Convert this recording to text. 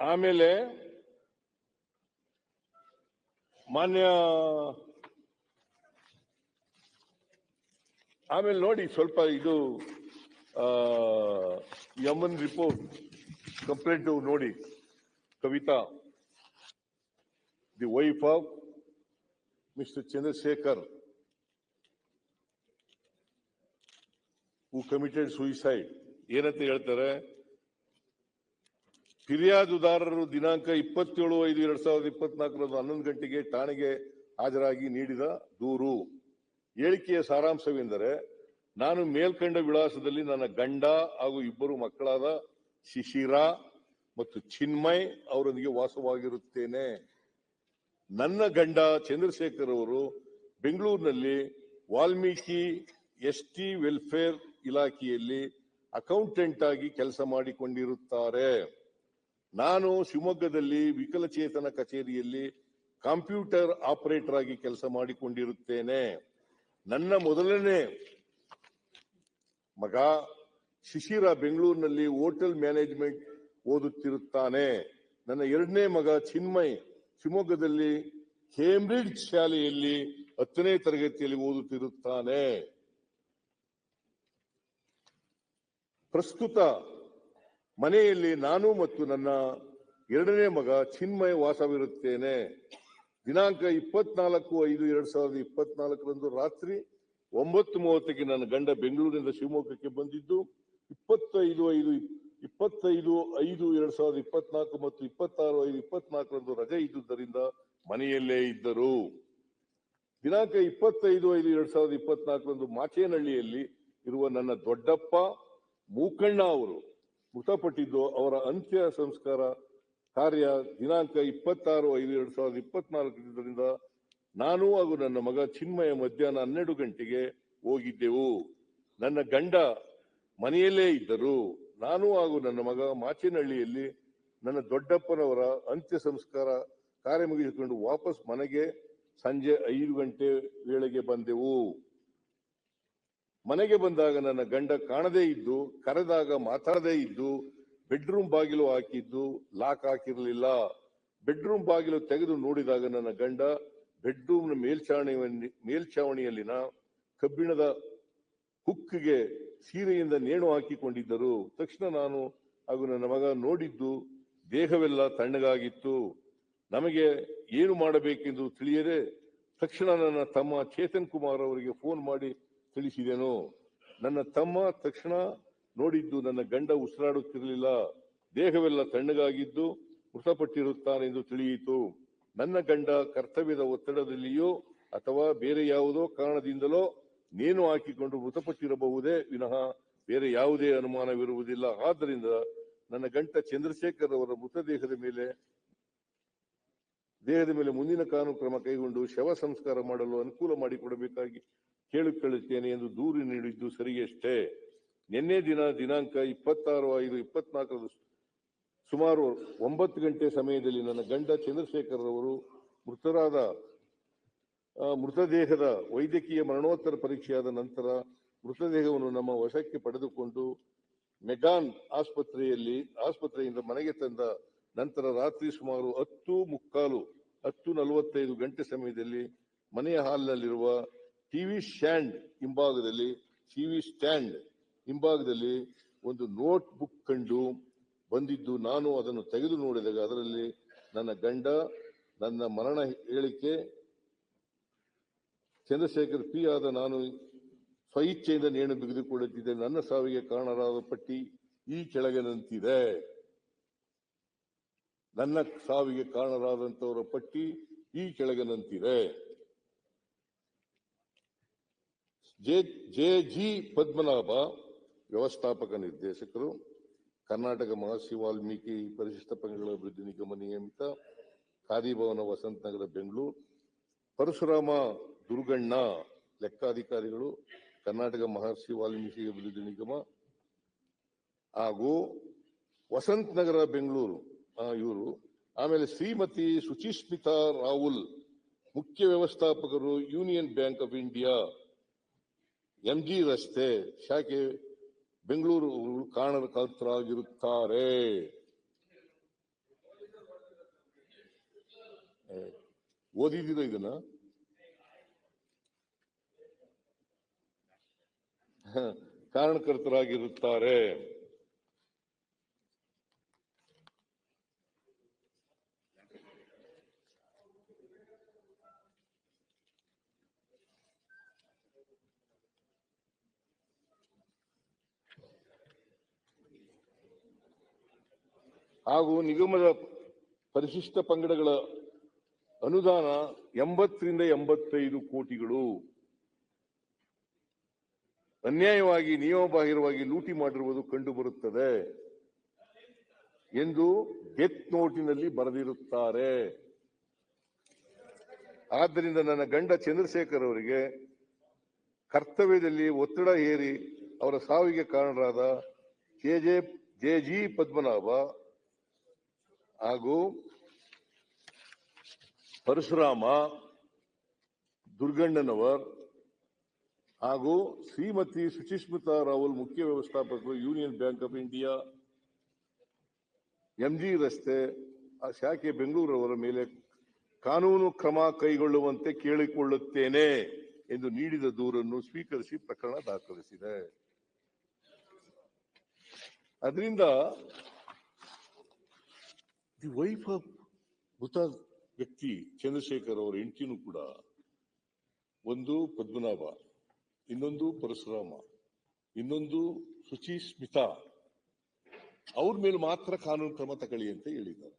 ಆಮೇಲೆ ಮಾನ್ಯ, ಆಮೇಲೆ ನೋಡಿ ಸ್ವಲ್ಪ ಇದು ಯಮನ್ ರಿಪೋರ್ಟ್ ಕಂಪ್ಲೇಂಟ್ ನೋಡಿ. Kavita the wife of mister Chandrashekar who committed suicide ಏನಂತ ಹೇಳ್ತಾರೆ? ಫಿರ್ಯಾದುದಾರರು ದಿನಾಂಕ ಇಪ್ಪತ್ತೇಳು ಐದು ಎರಡ್ ಸಾವಿರದ ಇಪ್ಪತ್ನಾಲ್ಕರಂದು ಹನ್ನೊಂದು ಗಂಟೆಗೆ ಠಾಣೆಗೆ ಹಾಜರಾಗಿ ನೀಡಿದ ದೂರು. ಹೇಳಿಕೆಯ ಸಾರಾಂಶವೆಂದರೆ, ನಾನು ಮೇಲ್ಕಂಡ ವಿಳಾಸದಲ್ಲಿ ನನ್ನ ಗಂಡ ಹಾಗೂ ಇಬ್ಬರು ಮಕ್ಕಳಾದ ಶಿಶಿರ ಮತ್ತು ಚಿನ್ಮಯ್ ಅವರೊಂದಿಗೆ ವಾಸವಾಗಿರುತ್ತೇನೆ. ನನ್ನ ಗಂಡ ಚಂದ್ರಶೇಖರ್ ಅವರು ಬೆಂಗಳೂರಿನಲ್ಲಿ ವಾಲ್ಮೀಕಿ ಎಸ್ ಟಿ ವೆಲ್ಫೇರ್ ಇಲಾಖೆಯಲ್ಲಿ ಅಕೌಂಟೆಂಟ್ ಆಗಿ ಕೆಲಸ ಮಾಡಿಕೊಂಡಿರುತ್ತಾರೆ. ನಾನು ಶಿವಮೊಗ್ಗದಲ್ಲಿ ವಿಕಲಚೇತನ ಕಚೇರಿಯಲ್ಲಿ ಕಂಪ್ಯೂಟರ್ ಆಪರೇಟರ್ ಆಗಿ ಕೆಲಸ ಮಾಡಿಕೊಂಡಿರುತ್ತೇನೆ. ನನ್ನ ಮೊದಲನೇ ಮಗ ಶಿಶಿರ ಬೆಂಗಳೂರಿನಲ್ಲಿ ಹೋಟೆಲ್ ಮ್ಯಾನೇಜ್ಮೆಂಟ್ ಓದುತ್ತಿರುತ್ತಾನೆ. ನನ್ನ ಎರಡನೇ ಮಗ ಚಿನ್ಮಯ್ ಶಿವಮೊಗ್ಗದಲ್ಲಿ ಕೇಂಬ್ರಿಡ್ಜ್ ಶಾಲೆಯಲ್ಲಿ ಹತ್ತನೇ ತರಗತಿಯಲ್ಲಿ ಓದುತ್ತಿರುತ್ತಾನೆ. ಪ್ರಸ್ತುತ ಮನೆಯಲ್ಲಿ ನಾನು ಮತ್ತು ನನ್ನ ಎರಡನೇ ಮಗ ಚಿನ್ಮಯ ವಾಸವಿರುತ್ತೇನೆ. ದಿನಾಂಕ ಇಪ್ಪತ್ನಾಲ್ಕು ಐದು ಎರಡ್ ಸಾವಿರದ ಇಪ್ಪತ್ನಾಲ್ಕರಂದು ರಾತ್ರಿ ಒಂಬತ್ತು ಮೂವತ್ತಕ್ಕೆ ನನ್ನ ಗಂಡ ಬೆಂಗಳೂರಿನಿಂದ ಶಿವಮೊಗ್ಗಕ್ಕೆ ಬಂದಿದ್ದು, ಇಪ್ಪತ್ತೈದು ಐದು ಇಪ್ಪತ್ತೈದು ಐದು ಎರಡ್ ಸಾವಿರದ ಇಪ್ಪತ್ನಾಲ್ಕು ಮತ್ತು ಇಪ್ಪತ್ತಾರು ಐದು ಇಪ್ಪತ್ನಾಲ್ಕರಂದು ರಜೆ ಇದ್ದುದರಿಂದ ಮನೆಯಲ್ಲೇ ಇದ್ದರು. ದಿನಾಂಕ ಇಪ್ಪತ್ತೈದು ಐದು ಎರಡ್ ಸಾವಿರದ ಇಪ್ಪತ್ನಾಲ್ಕರಂದು ಮಾಚೇನಹಳ್ಳಿಯಲ್ಲಿ ಇರುವ ನನ್ನ ದೊಡ್ಡಪ್ಪ, ಮೂಕಣ್ಣ ಅವರು ಮೃತಪಟ್ಟಿದ್ದು ಅವರ ಅಂತ್ಯ ಸಂಸ್ಕಾರ ಕಾರ್ಯ ದಿನಾಂಕ ಇಪ್ಪತ್ತಾರು ಐದು ಎರಡು ಸಾವಿರದ ಇಪ್ಪತ್ನಾಲ್ಕರಿಂದ ನಾನು ಹಾಗೂ ನನ್ನ ಮಗ ಚಿನ್ಮಯ ಮಧ್ಯಾಹ್ನ ಹನ್ನೆರಡು ಗಂಟೆಗೆ ಹೋಗಿದ್ದೆವು. ನನ್ನ ಗಂಡ ಮನೆಯಲ್ಲೇ ಇದ್ದರು. ನಾನು ಹಾಗೂ ನನ್ನ ಮಗ ಮಾಚಿನಹಳ್ಳಿಯಲ್ಲಿ ನನ್ನ ದೊಡ್ಡಪ್ಪನವರ ಅಂತ್ಯ ಸಂಸ್ಕಾರ ಕಾರ್ಯ ಮುಗಿಸಿಕೊಂಡು ವಾಪಸ್ ಮನೆಗೆ ಸಂಜೆ ಐದು ಗಂಟೆ ವೇಳೆಗೆ ಬಂದೆವು. ಮನೆಗೆ ಬಂದಾಗ ನನ್ನ ಗಂಡ ಕಾಣದೇ ಇದ್ದು, ಕರೆದಾಗ ಮಾತಾಡದೇ ಇದ್ದು, ಬೆಡ್ರೂಮ್ ಬಾಗಿಲು ಹಾಕಿದ್ದು, ಲಾಕ್ ಹಾಕಿರಲಿಲ್ಲ. ಬೆಡ್ರೂಮ್ ಬಾಗಿಲು ತೆಗೆದು ನೋಡಿದಾಗ ನನ್ನ ಗಂಡ ಬೆಡ್ರೂಮ್ನ ಮೇಲ್ಛಾವಣಿ ಮೇಲ್ಛಾವಣಿಯಲ್ಲಿನ ಕಬ್ಬಿಣದ ಹುಕ್ಕಿಗೆ ಸೀರೆಯಿಂದ ನೇಣು ಹಾಕಿಕೊಂಡಿದ್ದರು. ತಕ್ಷಣ ನಾನು ಹಾಗೂ ನನ್ನ ಮಗ ನೋಡಿದ್ದು ದೇಹವೆಲ್ಲ ತಣ್ಣಗಾಗಿತ್ತು. ನಮಗೆ ಏನು ಮಾಡಬೇಕೆಂದು ತಿಳಿಯದೆ ತಕ್ಷಣ ನನ್ನ ತಮ್ಮ ಚೇತನ್ ಕುಮಾರ್ ಅವರಿಗೆ ಫೋನ್ ಮಾಡಿ ತಿಳಿಸಿದೆನು? ನನ್ನ ತಮ್ಮ ತಕ್ಷಣ ನೋಡಿದ್ದು ನನ್ನ ಗಂಡ ಉಸಿರಾಡುತ್ತಿರಲಿಲ್ಲ. ದೇಹವೆಲ್ಲ ತಣ್ಣಗಾಗಿದ್ದು ಮೃತಪಟ್ಟಿರುತ್ತಾನೆಂದು ತಿಳಿಯಿತು. ನನ್ನ ಗಂಡ ಕರ್ತವ್ಯದ ಒತ್ತಡದಲ್ಲಿಯೋ ಅಥವಾ ಬೇರೆ ಯಾವುದೋ ಕಾರಣದಿಂದಲೋ ನೇಣು ಹಾಕಿಕೊಂಡು ಮೃತಪಟ್ಟಿರಬಹುದೇ ವಿನಃ ಬೇರೆ ಯಾವುದೇ ಅನುಮಾನವಿರುವುದಿಲ್ಲ. ಆದ್ದರಿಂದ ನನ್ನ ಗಂಟ ಚಂದ್ರಶೇಖರ್ ಅವರ ಮೃತದೇಹದ ಮೇಲೆ, ದೇಹದ ಮೇಲೆ ಮುಂದಿನ ಕಾನೂನು ಕ್ರಮ ಕೈಗೊಂಡು ಶವ ಸಂಸ್ಕಾರ ಮಾಡಲು ಅನುಕೂಲ ಮಾಡಿಕೊಡಬೇಕಾಗಿ ಕೇಳಿಕೊಳ್ಳುತ್ತೇನೆ ಎಂದು ದೂರು ನೀಡಿದ್ದು ಸರಿಯಷ್ಟೇ. ನಿನ್ನೆ ದಿನ ದಿನಾಂಕ ಇಪ್ಪತ್ತಾರು ಐದು ಇಪ್ಪತ್ನಾಲ್ಕರ ಸುಮಾರು ಒಂಬತ್ತು ಗಂಟೆ ಸಮಯದಲ್ಲಿ ನನ್ನ ಗಂಡ ಚಂದ್ರಶೇಖರ್ ಅವರು ಮೃತರಾದ ಮೃತದೇಹದ ವೈದ್ಯಕೀಯ ಮರಣೋತ್ತರ ಪರೀಕ್ಷೆಯಾದ ನಂತರ ಮೃತದೇಹವನ್ನು ನಮ್ಮ ವಶಕ್ಕೆ ಪಡೆದುಕೊಂಡು ಮೆಗಾನ್ ಆಸ್ಪತ್ರೆಯಲ್ಲಿ, ಆಸ್ಪತ್ರೆಯಿಂದ ಮನೆಗೆ ತಂದ ನಂತರ ರಾತ್ರಿ ಸುಮಾರು ಹತ್ತು ಮುಕ್ಕಾಲು, ಹತ್ತು ನಲವತ್ತೈದು ಗಂಟೆ ಸಮಯದಲ್ಲಿ ಮನೆಯ ಹಾಲ್ನಲ್ಲಿರುವ ಟಿವಿ ಸ್ಟ್ಯಾಂಡ್ ಹಿಂಭಾಗದಲ್ಲಿ, ಟಿವಿ ಸ್ಟ್ಯಾಂಡ್ ಹಿಂಭಾಗದಲ್ಲಿ ಒಂದು ನೋಟ್ ಬುಕ್ ಕಂಡು ಬಂದಿದ್ದು, ನಾನು ಅದನ್ನು ತೆಗೆದು ನೋಡಿದಾಗ ಅದರಲ್ಲಿ ನನ್ನ ಗಂಡ, ನನ್ನ ಮರಣ ಹೇಳಿಕೆ, ಚಂದ್ರಶೇಖರ್ ಪಿ ಆದ ನಾನು ಸ್ವಇಚ್ಛೆಯಿಂದ ನೇಣು ಬಿಗಿದುಕೊಳ್ಳುತ್ತಿದ್ದೆ. ನನ್ನ ಸಾವಿಗೆ ಕಾರಣರಾದ ಪಟ್ಟಿ ಈ ಕೆಳಗಿನಂತಿದೆ ನನ್ನ ಸಾವಿಗೆ ಕಾರಣರಾದಂತವರ ಪಟ್ಟಿ ಈ ಕೆಳಗಿನಂತಿದೆ ಜೆ ಜೆ ಜಿ ಪದ್ಮನಾಭ ವ್ಯವಸ್ಥಾಪಕ ನಿರ್ದೇಶಕರು, ಕರ್ನಾಟಕ ಮಹರ್ಷಿ ವಾಲ್ಮೀಕಿ ಪರಿಶಿಷ್ಟ ಪಂಗಡಗಳ ಅಭಿವೃದ್ಧಿ ನಿಗಮ ನಿಯಮಿತ, ಖಾದಿಭವನ ವಸಂತ ನಗರ ಬೆಂಗಳೂರು, ಪರಶುರಾಮ ದುರ್ಗಣ್ಣ ಲೆಕ್ಕಾಧಿಕಾರಿಗಳು, ಕರ್ನಾಟಕ ಮಹರ್ಷಿ ವಾಲ್ಮೀಕಿ ಅಭಿವೃದ್ಧಿ ನಿಗಮ ಹಾಗೂ ವಸಂತ ನಗರ ಬೆಂಗಳೂರು ಇವರು. ಆಮೇಲೆ ಶ್ರೀಮತಿ ಸುಚಿಸ್ಮಿತಾ ರಾಹುಲ್, ಮುಖ್ಯ ವ್ಯವಸ್ಥಾಪಕರು, Union Bank of India. M G ರಸ್ತೆ ಶಾಖೆ ಬೆಂಗಳೂರು ಕಾರಣಕರ್ತರಾಗಿರುತ್ತಾರೆ ಓದಿದ್ದೀರಾ ಇದನ್ನ? ಕಾರಣಕರ್ತರಾಗಿರುತ್ತಾರೆ. ಹಾಗೂ ನಿಗಮದ ಪರಿಶಿಷ್ಟ ಪಂಗಡಗಳ ಅನುದಾನ ಎಂಬತ್ತರಿಂದ ಎಂಬತ್ತೈದು ಕೋಟಿಗಳು. ಅನ್ಯಾಯವಾಗಿ, ನಿಯಮಬಾಹಿರವಾಗಿ ಲೂಟಿ ಮಾಡಿರುವುದು ಕಂಡುಬರುತ್ತದೆ ಎಂದು ಡೆತ್ ನೋಟಿನಲ್ಲಿ ಬರೆದಿರುತ್ತಾರೆ. ಆದ್ದರಿಂದ ನನ್ನ ಗಂಡ ಚಂದ್ರಶೇಖರ್ ಅವರಿಗೆ ಕರ್ತವ್ಯದಲ್ಲಿ ಒತ್ತಡ ಹೇರಿ ಅವರ ಸಾವಿಗೆ ಕಾರಣರಾದ K J J G Padmanabha ಹಾಗೂ ಪರಶುರಾಮ ದುರ್ಗಣ್ಣನವರ್ ಹಾಗೂ ಶ್ರೀಮತಿ ಸುಚಿಸ್ಮಿತಾ ರಾವಲ್ ಮುಖ್ಯ ವ್ಯವಸ್ಥಾಪಕರು, Union Bank of India, MG ರಸ್ತೆ, ಆ ಶಾಖೆ ಬೆಂಗಳೂರವರ ಮೇಲೆ ಕಾನೂನು ಕ್ರಮ ಕೈಗೊಳ್ಳುವಂತೆ ಕೇಳಿಕೊಳ್ಳುತ್ತೇನೆ ಎಂದು ನೀಡಿದ ದೂರನ್ನು ಸ್ವೀಕರಿಸಿ ಪ್ರಕರಣ ದಾಖಲಿಸಿದೆ. ಅದರಿಂದ ದಿ ವೈಫ್ ಆಫ್ ಮೃತ ವ್ಯಕ್ತಿ ಚಂದ್ರಶೇಖರ್ ಅವರ ಹೆಂಡತಿನೂ ಕೂಡ ಒಂದು ಪದ್ಮನಾಭ, ಇನ್ನೊಂದು ಪರಶುರಾಮ, ಇನ್ನೊಂದು ಶುಚಿ ಸ್ಮಿತಾ, ಅವ್ರ ಮೇಲೆ ಮಾತ್ರ ಕಾನೂನು ಕ್ರಮ ತಗೊಳ್ಳಿ ಅಂತ ಹೇಳಿದ್ದಾರೆ.